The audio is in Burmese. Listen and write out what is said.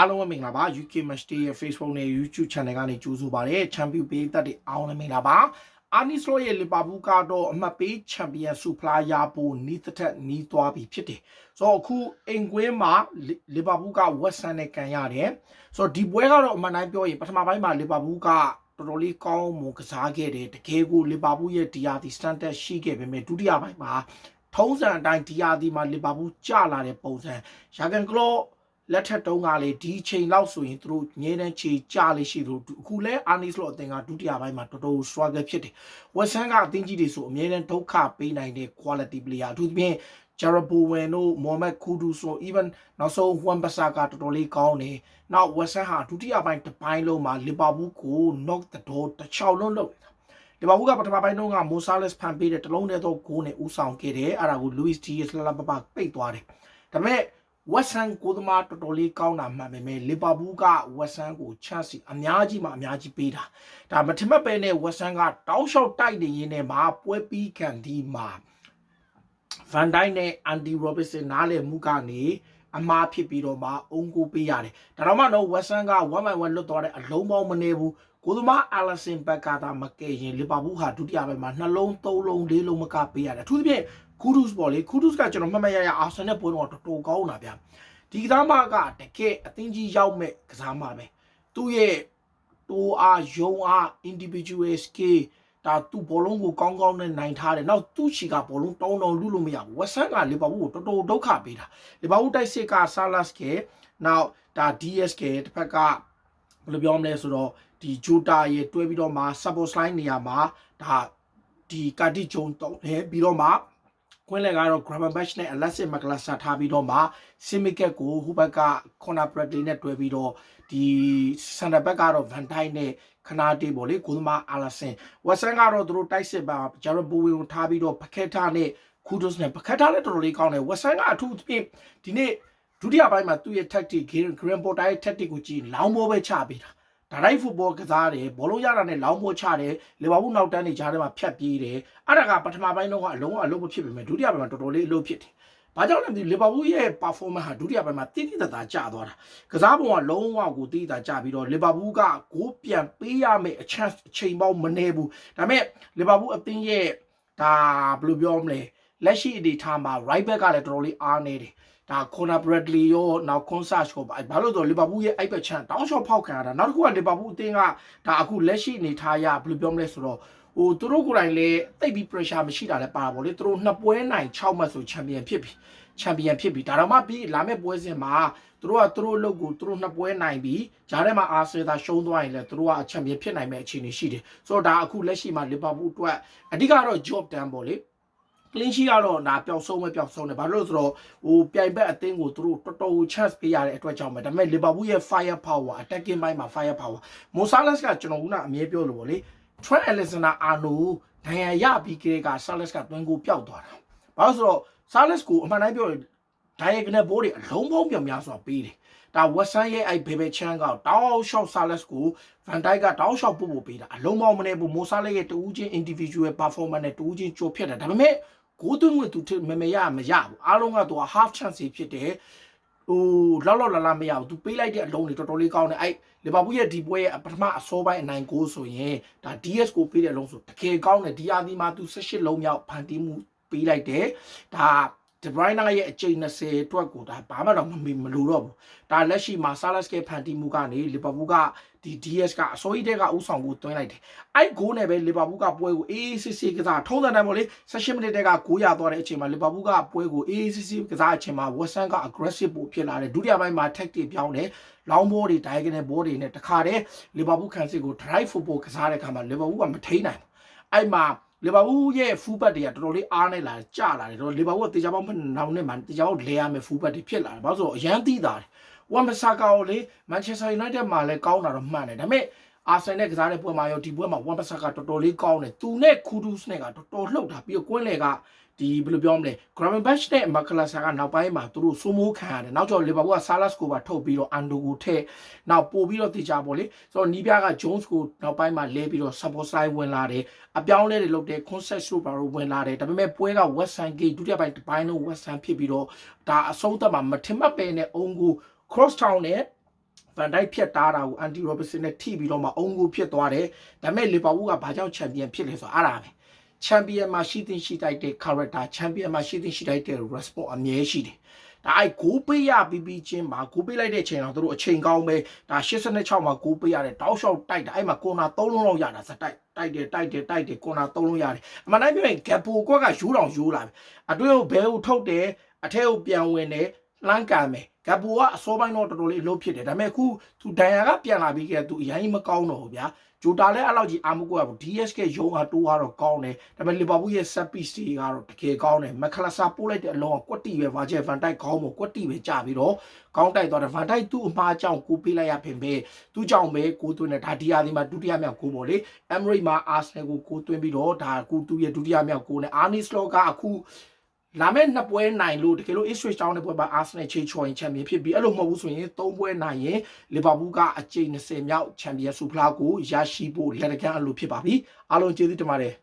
အားလုံးပဲမင်္ဂလာပါ UK Match Day ရဲ့ Facebook နဲ့ YouTube Channel ကနေကြိုဆိုပါရစေချန်ပီယံပေးသက်တွေအားလုံးပဲမင်္ဂလာပါအာနီစလိုရဲ့လီဗာပူးကတော့အမှတ်ပေးချန်ပီယံဆူဖလာရဖို့နီးသက်သက်နီးသွားပြီဖြစ်တယ်ဆိုတော့အခုအင်ကွင်းမှာလီဗာပူးကဝက်ဆန်နဲ့ကန်ရတယ်ဆိုတော့ဒီပွဲကတော့အမှန်တိုင်းပြောရင်ပထမပိုင်းမှာလီဗာပူးကတော်တော်လေးကောင်းမွန်ကစားခဲ့တယ်တကယ်ကိုလီဗာပူးရဲ့ဒီယာဒီစတန်ဒတ်ရှိခဲ့ပေမဲ့ဒုတိယပိုင်းမှာထုံးစံအတိုင်းဒီယာဒီမှာလီဗာပူးကျလာတဲ့ပုံစံရာဂန်ကလော့ လက်ထက်တုံးကလေဒီချိန်လောက်ဆိုရင်သူတို့ငဲတန်းချေကြလေးရှိလို့အခုလဲအာနီစ်လို့အသင်ကဒုတိယပိုင်းမှာတော်တော် struggle ဖြစ်တယ်ဝက်ဆန်ကအသင်းကြီးတွေဆိုအမြဲတမ်းဒုက္ခပေးနိုင်တဲ့ quality player အထူးသဖြင့်ဂျာရဘိုဝင်တို့မိုဟမက်ခူဒူဆို even နောက်ဆုံးဝမ်ဘဆာကတော်တော်လေးကောင်းတယ်နောက်ဝက်ဆန်ဟာဒုတိယပိုင်းတစ်ပိုင်းလုံးမှာလီဗာပူးကို knock the door တစ်ချောင်းလုံးလုပ်နေတာလီဗာပူးကပထမပိုင်းတုန်းကမိုဆာလက်စ်ဖန်ပေးတဲ့တလုံးတည်းသောဂိုးနဲ့ဦးဆောင်ခဲ့တယ်အဲ့ဒါကိုလူးစ်ဒီယက်စ်လလပပပိတ်သွားတယ်ဒါပေမဲ့ ဝက်ဆန်ကိုသမားတော်တော်လေးကောင်းတာမှန်ပေမဲ့လီဗာပူးကဝက်ဆန်ကိုချန်စီအများကြီးမှအများကြီးပေးတာဒါမထမက်ပဲနဲ့ဝက်ဆန်ကတောင်းလျှောက်တိုက်နေရင်းနဲ့မှာပွဲပြီးခံဒီမှာဗန်ဒိုင်းနဲ့အန်ဒီရောဘစ်ဆန်နားလေမှုကနေအမားဖြစ်ပြီးတော့မှအုံကိုပေးရတယ်ဒါတော့မှတော့ဝက်ဆန်က1 by 1လွတ်သွားတဲ့အလုံးပေါင်းမနေဘူးကိုသမားအာလဆင်ဘက်ကသာမကဲရင်လီဗာပူးဟာဒုတိယပိုင်းမှာနှလုံးသုံးလုံးလေးလုံးမကပေးရတယ်အထူးသဖြင့် ကူဒုစ်ပေါ့လေကူဒုစ်ကကျွန်တော်မှတ်မှတ်ရရအာဆင်နဲ့ပွဲတော့တော်တော်ကောင်းတာဗျာဒီကစားမကတကယ်အသင်းကြီးရောက်မဲ့ကစားမပဲသူ့ရဲ့တိုးအားယုံအား individual skill ဒါသူ့ဘောလုံးကိုကောင်းကောင်းနဲ့နိုင်ထားတယ်။နောက်သူ့ချီကဘောလုံးတောင်းတောင်းလူလို့မရဘူး။ဝက်ဆန်ကလီဗာပူးကိုတော်တော်ဒုက္ခပေးတာ။လီဗာပူးတိုက်စစ်ကဆာလတ်ကဲနောက်ဒါ DS ကတစ်ဖက်ကဘယ်လိုပြောမလဲဆိုတော့ဒီဂျိုတာရဲ့တွဲပြီးတော့မှ support line နေရာမှာဒါဒီကာတီဂျုံတော့တယ်ပြီးတော့မှ ကွင်းလက်ကတော့ Grammar Batch နဲ့ Alexis McAllister ထားပြီးတော့မှ Simicat ကိုဟိုဘက်က Corner Bradley နဲ့တွဲပြီးတော့ဒီ Center Back ကတော့ Van Dijk နဲ့ခနာတေးပေါ့လေကိုသမားအာလာဆင်ဝက်ဆန်ကတော့သူတို့တိုက်စစ်ပါဂျာရဘိုဝီကိုထားပြီးတော့ပကက်တာနဲ့ခူဒုစ်နဲ့ပကက်တာလည်းတော်တော်လေးကောင်းတယ်ဝက်ဆန်ကအထူးသဖြင့်ဒီနေ့ဒုတိယပိုင်းမှာသူ့ရဲ့ tactic Green Porter ရဲ့ tactic ကိုကြည့်လောင်းဘောပဲချပေးတာ ဒါရိုက်ဖူဘောကစားတယ်ဘောလုံးရတာနဲ့လောင်းဘောချတယ်လီဗာပူးနောက်တန်းနေကြားထဲမှာဖြတ်ပြေးတယ်အဲ့ဒါကပထမပိုင်းတော့ကအလုံးအလုံးမဖြစ်ပေမဲ့ဒုတိယပိုင်းမှာတော်တော်လေးအလုပ်ဖြစ်တယ်ဘာကြောင့်လဲဒီလီဗာပူးရဲ့ performance ဟာဒုတိယပိုင်းမှာတိတိတသာကျသွားတာကစားပုံကလုံးဝကိုတိတိတသာကျပြီးတော့လီဗာပူးကဂိုးပြန်ပေးရမယ့်အချက်အချိန်ပေါင်းမနေဘူးဒါပေမဲ့လီဗာပူးအသင်းရဲ့ဒါဘယ်လိုပြောမလဲ လက်ရှိအနေထားမှာ right back ကလည်းတော်တော်လေးအားနေတယ်ဒါ Conor Bradley ရောနောက် Consage ကိုဘာလို့ဆိုလီဗာပူးရဲ့အိုက်ဘက်ချန်တောင်းလျှောက်ဖောက်ခံရတာနောက်တစ်ခုကလီဗာပူးအသင်းကဒါအခုလက်ရှိအနေထားရဘယ်လိုပြောမလဲဆိုတော့ဟိုသူတို့ကိုယ်တိုင်လည်းတိတ်ပြီး pressure မရှိတာလည်းပါပါဗောလေသူတို့နှစ်ပွဲနိုင်6မှတ်ဆိုချန်ပီယံဖြစ်ပြီချန်ပီယံဖြစ်ပြီဒါတော့မှပြီးလာမယ့်ပွဲစဉ်မှာသူတို့ကသူတို့အလုပ်ကိုသူတို့နှစ်ပွဲနိုင်ပြီးဂျားထဲမှာအာဆယ်သာရှုံးသွားရင်လည်းသူတို့ကချန်ပီယံဖြစ်နိုင်မယ့်အခြေအနေရှိတယ်ဆိုတော့ဒါအခုလက်ရှိမှာလီဗာပူးအတွက်အဓိကတော့ job done ပေါ့လေ ကလင်းရှိကတော့ဒါပျောက်ဆုံးပဲပျောက်ဆုံးတယ်ဘာလို့လဲဆိုတော့ဟိုပြိုင်ဘက်အသင်းကိုသူတို့တော်တော် chance ပေးရတဲ့အတွက်ကြောင့်ပဲဒါပေမဲ့လီဗာပူးရဲ့ fire power attacking ဘိုင်းမှာ fire power မိုဆာလက်စ်ကကျွန်တော်ကအမြဲပြောလို့ပေါ့လေ Trent Alexander Arnold နိုင်ရရပြီးကလေးက Salas ကတွင်းကိုပျောက်သွားတာဘာလို့ဆိုတော့ Salas ကိုအမှန်တိုင်းပြောရင် diagonal ball တွေအလုံးပေါင်းပြောင်များစွာပေးတယ်ဒါဝက်ဆန်ရဲ့အဲ့ဘေဘေချန်ကတောင်းရှော့ဆာလက်စ်ကိုဗန်ဒိုက်ကတောင်းရှော့ပို့ပို့ပေးတာအလုံးပေါင်းမနေဘူးမိုဆာလက်ရဲ့တူးချင်း individual performance နဲ့တူးချင်းကြိုးဖြတ်တာဒါပေမဲ့ ဂိုးသွင်းဝင်သူမမရမရဘူးအားလုံးကသူက half chance ဖြစ်တယ်ဟိုလောက်လောက်လာလာမရဘူးသူပေးလိုက်တဲ့အလုံးတွေတော်တော်လေးကောင်းတယ်အဲ့လီဗာပူးရဲ့ဒီပွဲရဲ့ပထမအစောပိုင်းအနိုင်ကိုဆိုရင်ဒါ DS ကိုပေးတဲ့အလုံးဆိုတကယ်ကောင်းတယ်ဒီအာဒီမှာသူ18လုံးမြောက်ဖန်တီးမှုပေးလိုက်တယ်ဒါ ဒဘရိုင်းနာရဲ့အကျိန်20အတွက်ကိုဒါဘာမှတော့မမလို့တော့ဘူးဒါလက်ရှိမှာဆာလက်စ်ကဖန်တီမှုကနေလီဗာပူးကဒီ DS ကအစိုးရတဲ့ကဥဆောင်ကိုတွင်းလိုက်တယ်အဲ့ဂိုးနဲ့ပဲလီဗာပူးကပွဲကိုအေးအေးဆေးဆေးကစားထုံးစံတိုင်းပေါ့လေ16မိနစ်တက်ကဂိုးရသွားတဲ့အချိန်မှာလီဗာပူးကပွဲကိုအေးအေးဆေးဆေးကစားအချိန်မှာဝက်ဆန်က aggressive ပို့ဖြစ်လာတယ်ဒုတိယပိုင်းမှာ tactic ပြောင်းတယ်လောင်းဘောတွေ diagonal ball တွေနဲ့တခါတည်းလီဗာပူးခံစစ်ကို drive football ကစားတဲ့အခါမှာလီဗာပူးကမထိန်နိုင်ဘူးအဲ့မှာ လီဗာပူးရဲ့ဖူးဘတ်တွေကတော်တော်လေးအားနေလာကြလာတယ်တော့လီဗာပူးကတေချာပေါင်းမနောင်နဲ့မှတေချာပေါင်းလဲရမယ်ဖူးဘတ်တွေဖြစ်လာတယ်ဘာလို့ဆိုတော့အရန်သိတာတယ်ဝမ်ဘဆာကာကိုလေမန်ချက်စတာယူနိုက်တက်မှာလည်းကောင်းတာတော့မှန်တယ်ဒါပေမဲ့ အာဆင်နဲ့ကစားတဲ့ပွဲမှာရောဒီပွဲမှာဝမ်ဘဆာကာတော်တော်လေးကောင်းတယ်သူနဲ့ခူဒူးစ်နဲ့ကတော်တော်လှုပ်တာပြီးတော့ကွင်းလေကဒီဘယ်လိုပြောမလဲ Graven Batch နဲ့ McAllister ကနောက်ပိုင်းမှာသူတို့စိုးမိုးခံရတယ်နောက်ကျော်လီဗာပူးက Salas ကိုပါထုတ်ပြီးတော့ Ando ကိုထည့်နောက်ပို့ပြီးတော့တေချာပေါ့လေဆိုတော့နီးပြက Jones ကိုနောက်ပိုင်းမှာလဲပြီးတော့ support side ဝင်လာတယ်အပြောင်းလဲတွေလုပ်တယ် concept တို့ပါတော့ဝင်လာတယ်ဒါပေမဲ့ပွဲက West Ham Gate ဒုတိယပိုင်းတစ်ပိုင်းလုံး West Ham ဖြစ်ပြီးတော့ဒါအဆုံးသတ်မှာမထင်မှတ်ပဲနဲ့အုံကို cross town နဲ့ ဗန်ဒိုက်ဖြတ်တားတာကိုအန်တီရောဘစ်ဆင်နဲ့ထိပြီးတော့မှအုံကိုဖြစ်သွားတယ်ဒါပေမဲ့လီဗာပူးကဘာကြောင့်ချန်ပီယံဖြစ်လဲဆိုတော့အဲ့ဒါပဲချန်ပီယံမှာရှိသင့်ရှိတိုက်တဲ့ character ချန်ပီယံမှာရှိသင့်ရှိတိုက်တဲ့ response အမြဲရှိတယ်ဒါအိုက်ဂိုးပေးရပြီးပြီးချင်းမှာဂိုးပေးလိုက်တဲ့အချိန်တော့သူတို့အချိန်ကောင်းပဲဒါ86မှာဂိုးပေးရတယ်တောက်လျှောက်တိုက်တာအဲ့မှာကွန်နာ3လုံးလောက်ရတာစတိုက်တိုက်တယ်တိုက်တယ်တိုက်တယ်ကွန်နာ3လုံးရတယ်အမှန်တိုင်းပြောရင်ဂက်ပိုကွက်ကယူတောင်ယူလာပြီအတွင်းကိုဘဲကိုထုတ်တယ်အထက်ကိုပြန်ဝင်တယ် လှမ်းကန်မယ်ဂက်ပိုကအစောပိုင်းတော့တော်တော်လေးအလုပ်ဖြစ်တယ်ဒါပေမဲ့အခုသူဒန်ယာကပြန်လာပြီးခဲ့သူအရင်မကောင်းတော့ဘူးဗျာဂျိုတာလည်းအဲ့လောက်ကြီးအာမကိုရဘူး DS ကရုံးအားတိုးကတော့ကောင်းတယ်ဒါပေမဲ့လီဗာပူးရဲ့ set piece တွေကတော့တကယ်ကောင်းတယ်မက်ခလာဆာပို့လိုက်တဲ့အလုံးကကွက်တီပဲဗာကျက်ဗန်တိုက်ကောင်းမို့ကွက်တီပဲကြာပြီးတော့ကောင်းတိုက်သွားတယ်ဗန်တိုက်သူ့အမှားကြောင့်ကိုပေးလိုက်ရပြင်ပဲသူ့ကြောင့်ပဲကိုသွင်းတယ်ဒါဒီယာဒီမှာဒုတိယမြောက်ကိုပေါ့လေအမ်ရိတ်မှာအာဆနယ်ကိုကိုသွင်းပြီးတော့ဒါကူသူ့ရဲ့ဒုတိယမြောက်ကိုနဲ့အာနီစလောကအခု လာမယ့်နှစ်ပွဲနိုင်လို့တကယ်လို့ Ipswich Town တဲ့ပွဲမှာ Arsenal ချေချော်ရင်ချန်ပီယံဖြစ်ပြီးအဲ့လိုမဟုတ်ဘူးဆိုရင်၃ပွဲနိုင်ရင်လီဗာပူးကအကြိမ်20မြောက်ချန်ပီယံဆုဖလားကိုရရှိဖို့လက်တကမ်းအလိုဖြစ်ပါပြီအားလုံးကျေးဇူးတင်ပါတယ်